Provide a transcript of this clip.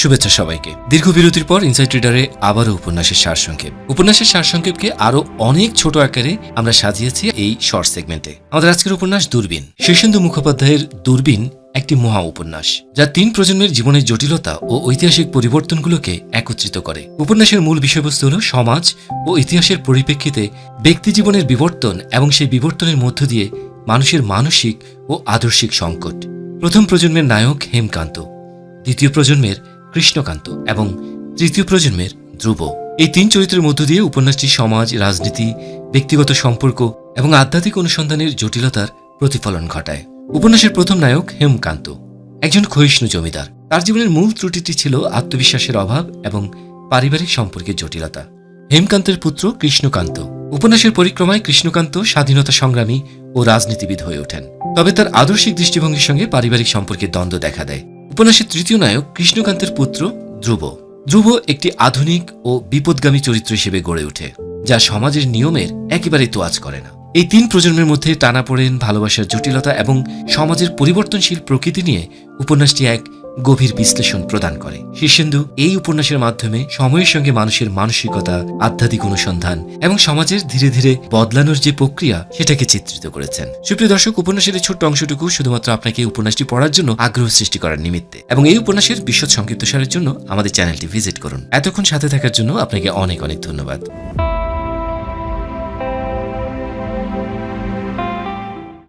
শুভেচ্ছা সবাইকে। দীর্ঘ বিরতির পর ইনসাইট রিডারে আবারও উপন্যাসের সারসংক্ষেপ। উপন্যাসের সারসংক্ষেপকে আরও অনেক ছোট আকারে আমরা সাজিয়েছি এই শর্ট সেগমেন্টে আমাদের আজকের উপন্যাস দূরবীন। শীর্ষেন্দু মুখোপাধ্যায়ের দূরবীন একটি মহা উপন্যাস, যা তিন প্রজন্মের জীবনের জটিলতা ও ঐতিহাসিক পরিবর্তনগুলোকে একত্রিত করে। উপন্যাসের মূল বিষয়বস্তু হল সমাজ ও ইতিহাসের পরিপ্রেক্ষিতে ব্যক্তি জীবনের বিবর্তন এবং সেই বিবর্তনের মধ্য দিয়ে মানুষের মানসিক ও আদর্শিক সংকট। প্রথম প্রজন্মের নায়ক হেমকান্ত, দ্বিতীয় প্রজন্মের কৃষ্ণকান্ত এবং তৃতীয় প্রজন্মের ধ্রুব। এই তিন চরিত্রের মধ্য দিয়ে উপন্যাসটি সমাজ, রাজনীতি, ব্যক্তিগত সম্পর্ক এবং আধ্যাত্মিক অনুসন্ধানের জটিলতার প্রতিফলন ঘটায়। উপন্যাসের প্রথম নায়ক হেমকান্ত, একজন ক্ষয়িষ্ণু জমিদার। তার জীবনের মূল ত্রুটিটি ছিল আত্মবিশ্বাসের অভাব এবং পারিবারিক সম্পর্কের জটিলতা। হেমকান্তের পুত্র কৃষ্ণকান্ত, উপন্যাসের পরিক্রমায় কৃষ্ণকান্ত স্বাধীনতা সংগ্রামী ও রাজনীতিবিদ হয়ে ওঠেন। তবে তার আদর্শিক দৃষ্টিভঙ্গির সঙ্গে পারিবারিক সম্পর্কের দ্বন্দ্ব দেখা দেয়। উপন্যাসের তৃতীয় নায়ক কৃষ্ণকান্তের পুত্র ধ্রুব। ধ্রুব একটি আধুনিক ও বিপদগামী চরিত্র হিসেবে গড়ে ওঠে, যা সমাজের নিয়মের একেবারেই তোয়াজ করে না। এই তিন প্রজন্মের মধ্যে টানা পড়েন ভালোবাসার জটিলতা এবং সমাজের পরিবর্তনশীল প্রকৃতি নিয়ে উপন্যাসটি এক গভীর বিশ্লেষণ প্রদান করে। শীর্ষেন্দু এই উপন্যাসের মাধ্যমে সময়ের সঙ্গে মানুষের মানসিকতা, আধ্যাত্মিক অনুসন্ধান এবং সমাজের ধীরে ধীরে বদলানোর যে প্রক্রিয়া, সেটাকে চিত্রিত করেছেন। সুপ্রিয় দর্শক, উপন্যাসের এই ছোট্ট অংশটুকু শুধুমাত্র আপনাকে এই উপন্যাসটি পড়ার জন্য আগ্রহ সৃষ্টি করার নিমিত্তে এবং এই উপন্যাসের বিশদ সংক্ষিপ্তসারের জন্য আমাদের চ্যানেলটি ভিজিট করুন। এতক্ষণ সাথে থাকার জন্য আপনাকে অনেক অনেক ধন্যবাদ।